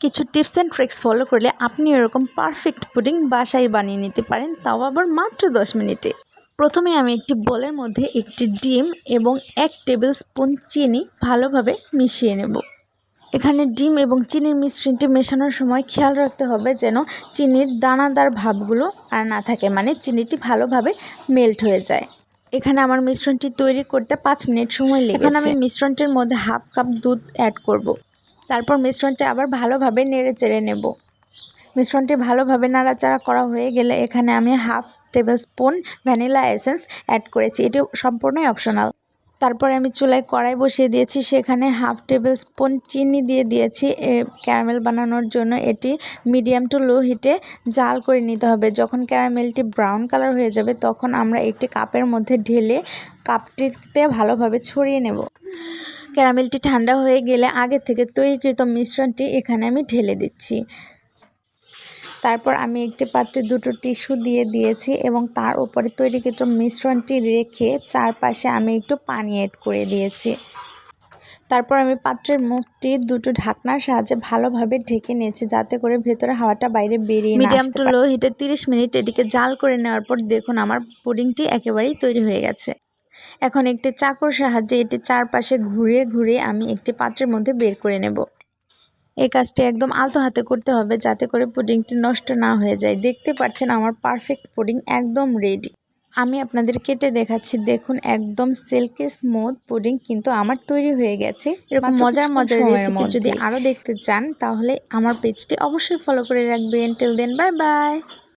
কিছু tips and tricks follow করলে আপনি এরকম পারফেক্ট পুডিং বাসায় বানিয়ে নিতে পারেন, তাও আবার মাত্র দশ মিনিটে। প্রথমে আমি একটি বলের মধ্যে একটি ডিম এবং এক টেবিল স্পুন চিনি ভালোভাবে মিশিয়ে নেব। এখানে ডিম এবং চিনির মিশ্রণটি মেশানোর সময় খেয়াল রাখতে হবে যেন চিনির দানাদার ভাবগুলো আর না থাকে মানে চিনিটি ভালোভাবে মেল্ট হয়ে যায়। এখানে আমার মিশ্রণটি তৈরি করতে পাঁচ মিনিট সময় এখানে আমি মিশ্রণটির মধ্যে হাফ কাপ দুধ অ্যাড করব। তারপর মিশ্রণটি আবার ভালোভাবে নেড়ে চেড়ে নেব। মিশ্রণটি ভালোভাবে নাড়াচাড়া করা হয়ে গেলে এখানে আমি half tablespoon vanilla essence add করেছি। এটি সম্পূর্ণই অপশনাল। তারপরে আমি চুলায় কড়াই বসিয়ে দিয়েছি। সেখানে হাফ টেবিল স্পুন চিনি দিয়ে দিয়েছি। ক্যারামেল বানানোর জন্য এটি মিডিয়াম টু লো হিটে জাল করে নিতে হবে। যখন ক্যারামেলটি ব্রাউন কালার হয়ে যাবে, তখন আমরা একটি কাপের মধ্যে ঢেলে কাপটিতে ভালোভাবে ছড়িয়ে নেব। ক্যারামেলটি ঠান্ডা হয়ে গেলে আগে থেকে তৈরিকৃত মিশ্রণটি এখানে আমি ঢেলে দিচ্ছি। তারপর আমি একটি পাত্রে দুটো টিস্যু দিয়ে দিয়েছি এবং তার উপরে তৈরিকৃত মিশ্রণটি রেখে চারপাশে আমি একটু পানি অ্যাড করে দিয়েছি। তারপর আমি পাত্রের মুখটি দুটো ঢাকনার সাহায্যে ভালোভাবে ঢেকে নিয়েছি যাতে করে ভেতরে হাওয়াটা বাইরে বেরিয়ে মিডিয়াম টু লো হিটে তিরিশ মিনিট এটিকে জাল করে নেওয়ার পর দেখুন আমার পুডিংটি একেবারেই তৈরি হয়ে গেছে। এখন একটি চাকর সাহায্যে এটি চারপাশে ঘুরিয়ে ঘুরিয়ে আমি একটি পাত্রের মধ্যে বের করে নেব। এই কাজটি একদম আলতো হাতে করতে হবে যাতে করে পুডিংটি নষ্ট না হয়ে যায়। দেখতে পাচ্ছেন আমার পারফেক্ট পুডিং একদম রেডি। আমি আপনাদের কেটে দেখাচ্ছি। দেখুন একদম সিল্কি স্মুথ পুডিং কিন্তু আমার তৈরি হয়ে গেছে। এরকম মজার মজার রেসিপি যদি আরও দেখতে চান তাহলে আমার পেজটি অবশ্যই ফলো করে রাখবেন। Till then bye bye